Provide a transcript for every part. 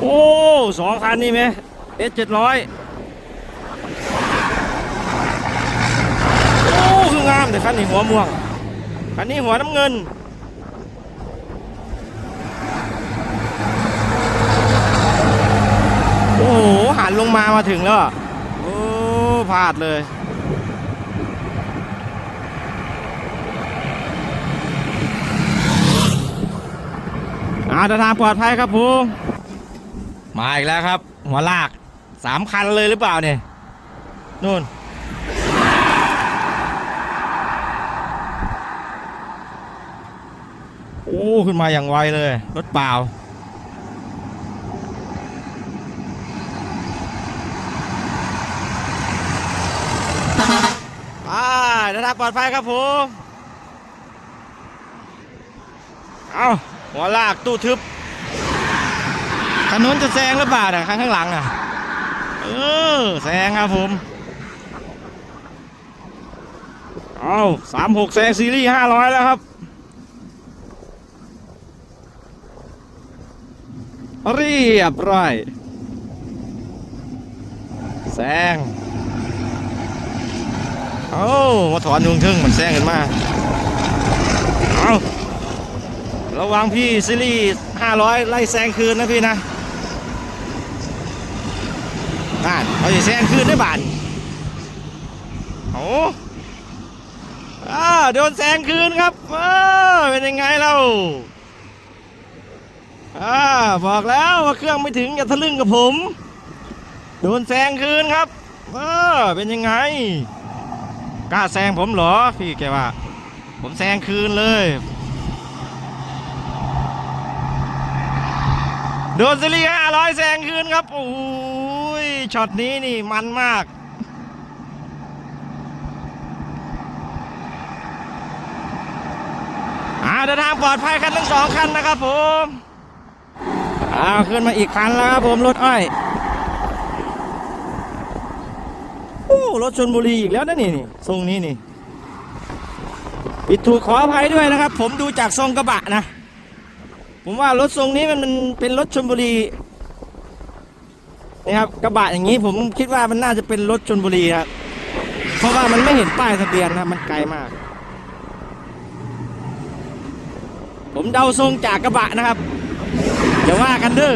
โอ้สองคันนี่ไหมเอสเจ็ดร้อยโอ้คืองามแต่คันนี้หัวม่วงคันนี้หัวน้ำเงินโอ้โหหันลงมามาถึงแล้วโอ้พลาดเลยอาเดินทางปลอดภัยครับผม มาอีกแล้วครับหัวลากสามคันเลยหรือเปล่าเนี่ยนู่น โอ้ขึ้นมาอย่างไวเลย รถเปล่า ไปเดินทางปลอดภัยครับผม เอาหัวลากตู้ทึบ คันนู้นจะแซงหรือเปล่าเนี่ยข้างข้างหลังอะ เออแซงครับผม เอาสามหกแซงซีรีส์ห้าร้อยแล้วครับเรียบร้อยแซงเอามาถอนยุงทึ่งมันแซงขึ้นมาเอาระวังพี่ซีรีส์500 ไล่แซงคืนนะพี่นะ นั่นเขาจะแซงคืนได้บานโอ้อ่าโดนแซงคืนครับเออเป็นยังไงเล่าอ่าบอกแล้วว่าเครื่องไม่ถึงอย่าทะลึ่งกับผม โดนแซงคืนครับเออเป็นยังไงกล้าแซงผมเหรอพี่แกว่า ผมแซงคืนเลย โดนซิลี่ห้าร้อยแซงคืนครับโอ้ ช็อตนี้นี่มันมาก อ่าเดินทางปลอดภัยกันทั้งสองคันนะครับผมอาขึ้นมาอีกคันแล้วครับผมรถอ้อยโอ้รถชนบุรีอีกแล้วนะนี่นี่ทรงนี้นี่ผิดถูกขออภัยด้วยนะครับ ผมดูจากทรงกระบะนะ ผมว่ารถทรงนี้มันมันเป็นรถชนบุรี นะครับกระบะอย่างนี้ผมคิดว่ามันน่าจะเป็นรถชนบุรีครับเพราะว่ามันไม่เห็นป้ายทะเบียนนะมันไกลมาก ผมเดาทรงจากกระบะนะครับอย่าว่ากันเด้อ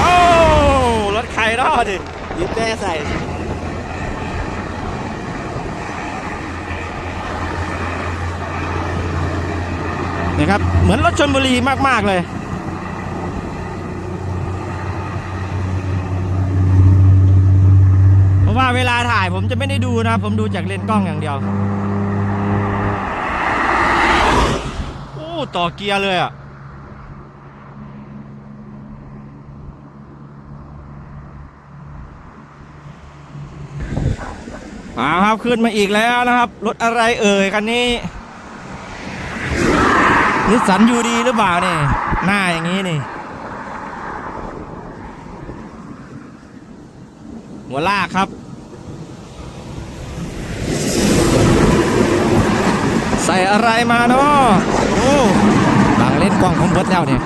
โอ้รถใครรอดดิยิ้มแต้ใส่ นะครับ เหมือนรถชนบุรีมาก ๆ เลย เพราะว่าเวลาถ่ายผมจะไม่ได้ดูนะครับ ผมดูจากเลนส์กล้องอย่างเดียว โอ้ต่อเกียร์เลยอะมาครับขึ้นมาอีกแล้วนะครับ รถอะไรเอ่ยคันนี้ นิสสันยูดีหรือเปล่านี่ หน้าอย่างนี้นี่ หัวลากครับ ใส่อะไรมาเนาะโอ้บังเล่นกล้องผมเบิดแล้วเนี่ย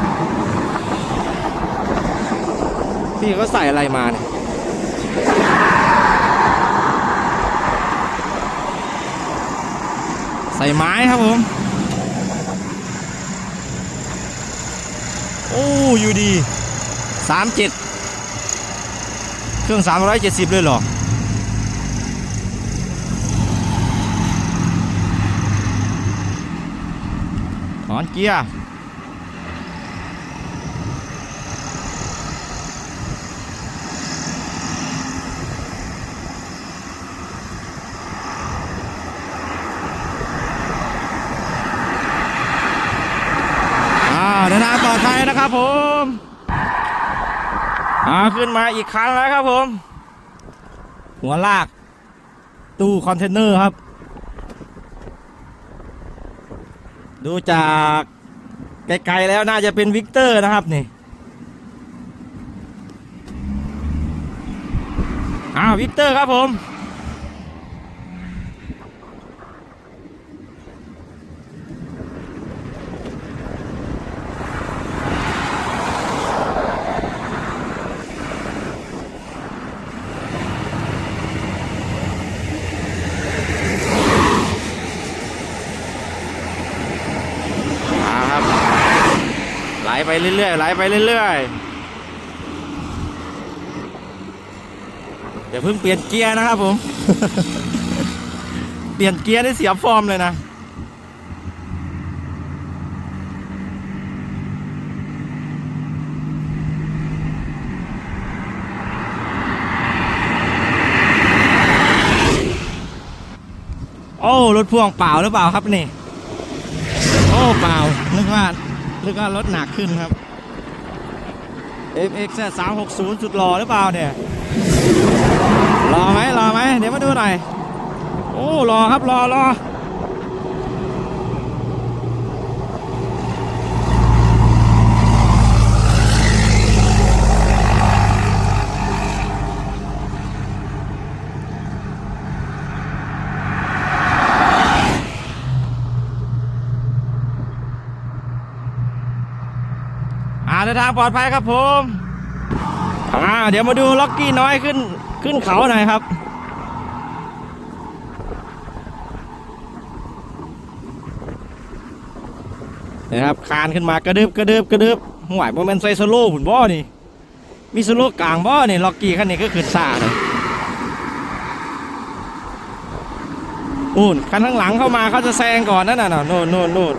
พี่เขาใส่อะไรมาเนี่ยใส่ไม้ครับผม อ้อยู่ดีสามเจ็ดเครื่องสามร้อยเจ็ดสิบเลยเหรอถอนเกียร์ นทางปลอดภัยนะครับผมอาขึ้นมาอีกคันแล้วครับผม หัวลาก ตู้คอนเทนเนอร์ครับ ดูจากไกลๆแล้วน่าจะเป็นวิกเตอร์นะครับนี่อ้าววิกเตอร์ครับผม ไปเรื่อยๆไหลไปเรื่อยๆอย่าเพิ่งเปลี่ยนเกียร์นะครับผม เปลี่ยนเกียร์ได้เสียฟอร์มเลยนะโอ้ รถพ่วงเปล่าหรือเปล่าครับนี่ โอ้ เปล่า นึกว่า นึกว่ารถหนักขึ้นครับ FX 360สุดหล่อหรือเปล่าเนี่ยรอไหมรอไหมเดี๋ยวมาดูหน่อยโอ้รอครับรอรอาเดินทางปลอดภัยครับผมอ่าเดี๋ยวมาดูล็อกกี้น้อยขึ้นขึ้นเขาหน่อยครับนะครับคานขึ้นมากระดึบกระดึบกระดึบห่วยโมเมนต์ไซสโลหุ่นบ่อนี่ มีสโลกลางบ่อนี่ล็อกกี้คันนี้ก็ขึ้นซ่าเลยอุ่นคันข้างหลังเข้ามาเขาจะแซงก่อนนั่นน่ะน่ะโน่นโน่นโน่น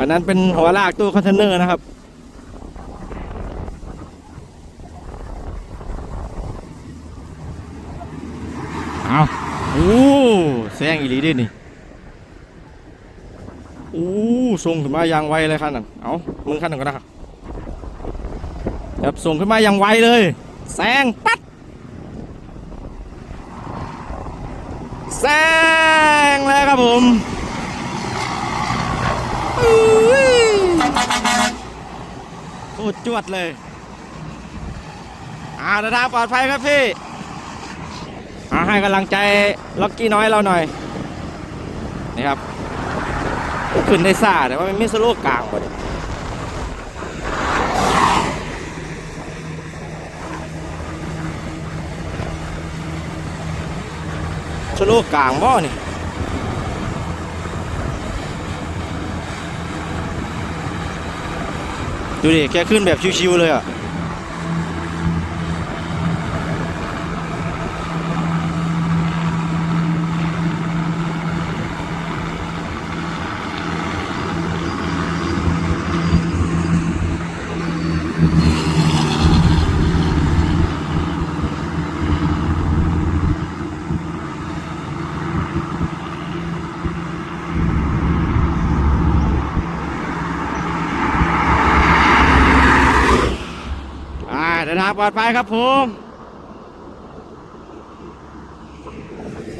อันนั้นเป็นหัวลากตู้คอนเทนเนอร์นะครับ เอาโอ้แซงอีหลีดินี่อู้ส่งขึ้นมาอย่างไวเลยคันนั้นเอามึงคันหนึ่งก็ได้ครับครับส่งขึ้นมาอย่างไวเลยแซงปัดแซงเลยครับผมอุ้ยโค ตรจวดเลยอ่าเดินทางปลอดภัยครับพี่อาให้กำลังใจล็อกกี้น้อยเราหน่อยนี่ครับขึ้นได้ซ่าแต่ว่ามันไม่สโลว์กลางหมดสโลว์กลางบ่นี่ ดูดิแกขึ้นแบบชิวๆเลยอะ ดินทางปลอดภัยครับผม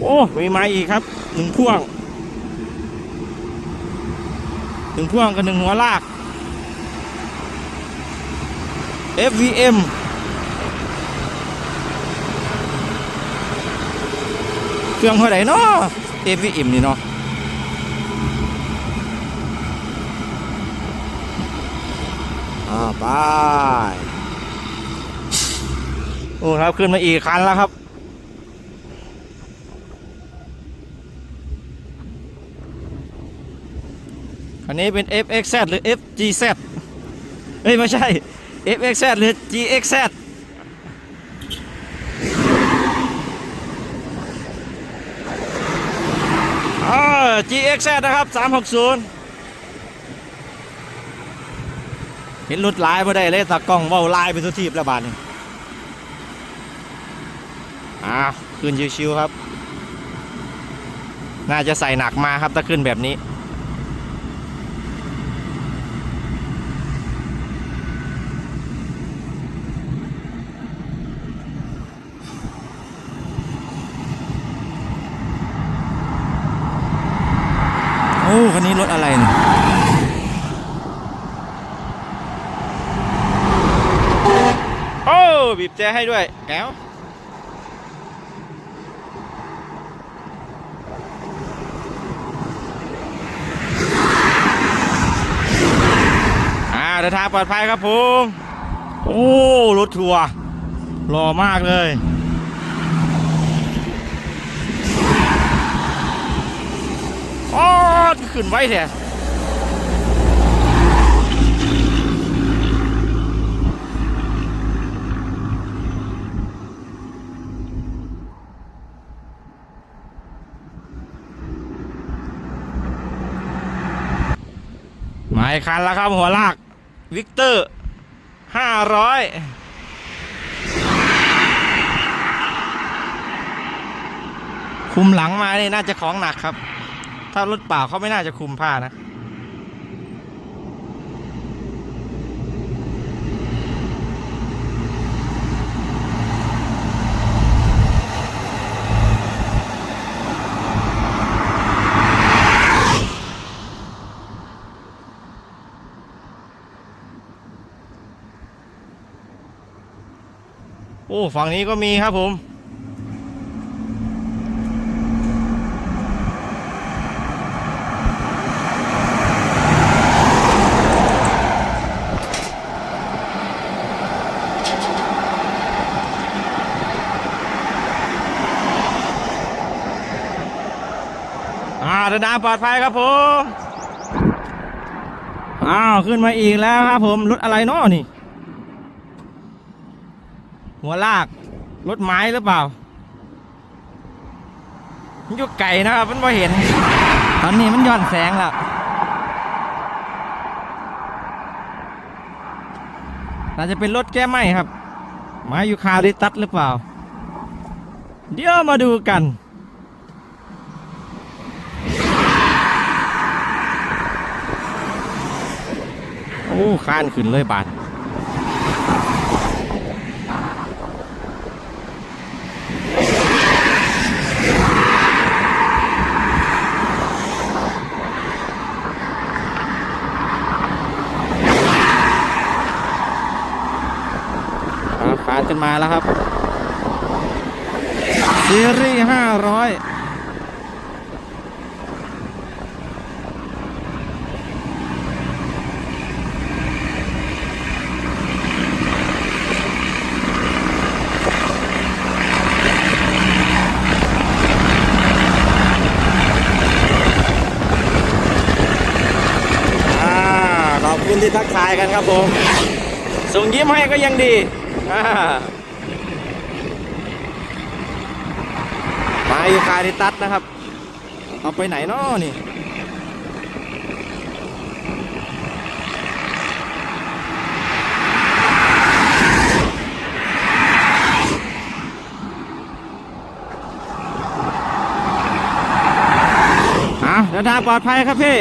โอ้มีไม้อีกครับหนึ่งพ่วงหนึ่งพ่วงกับหนึ่งหัวลาก FVM เครื่องเท่าไหร่เนาะ FVM นี่เนาะอ่าไป โอ้ครับขึ้นมาอีกคันแล้วครับ คันนี้เป็น FXZ หรือ FGZ เอ้ย ไม่ใช่ FXZ หรือ GXZ อ่า GXZ นะครับ 360เห็นรถลายมาได้เลยตากล้องเว่าลายไปทุกทีแล้วบาดนี่ อ้าขึ้นชิวๆครับ น่าจะใส่หนักมาครับถ้าขึ้นแบบนี้ โอ้คันนี้รถอะไรเนี่ยโอ้บีบแจให้ด้วยแก้ว เดินทางปลอดภัยครับผมโอ้รถทัวร์หล่อมากเลยอ๋อขึ้นไว้แท้หมายคันแล้วครับหัวลาก วิกเตอร์ห้าร้อยคุมหลังมาเนี่ยน่าจะของหนักครับ ถ้ารถเปล่าเขาไม่น่าจะคุมผ้านะ ฝั่งนี้ก็มีครับผมอ่าเดินทางปลอดภัยครับผม อ้าว ขึ้นมาอีกแล้วครับผม รถอะไรเนาะนี่ หัวลากรถไม้หรือเปล่ามันอยู่ไก่นะครับมันไม่เห็น ตอนนี้มันย้อนแสงแล้วน่าจะเป็นรถแก้ไหมครับไมาอยู่คาริตัสหรือเปล่า เดี๋ยวมาดูกันโอ้ข้านขึ้นเลยบาท ครับคานขึ้น มาแล้วครับ ซีรีส์ห้าร้อยอ่าขอบคุณที่ทักทายกันครับผม ส่งยิ้มให้ก็ยังดี อ่ามาอยู่คาริตัสนะครับ เอาไปไหนน้อนี่อะเดินทางปลอดภัยครับพี่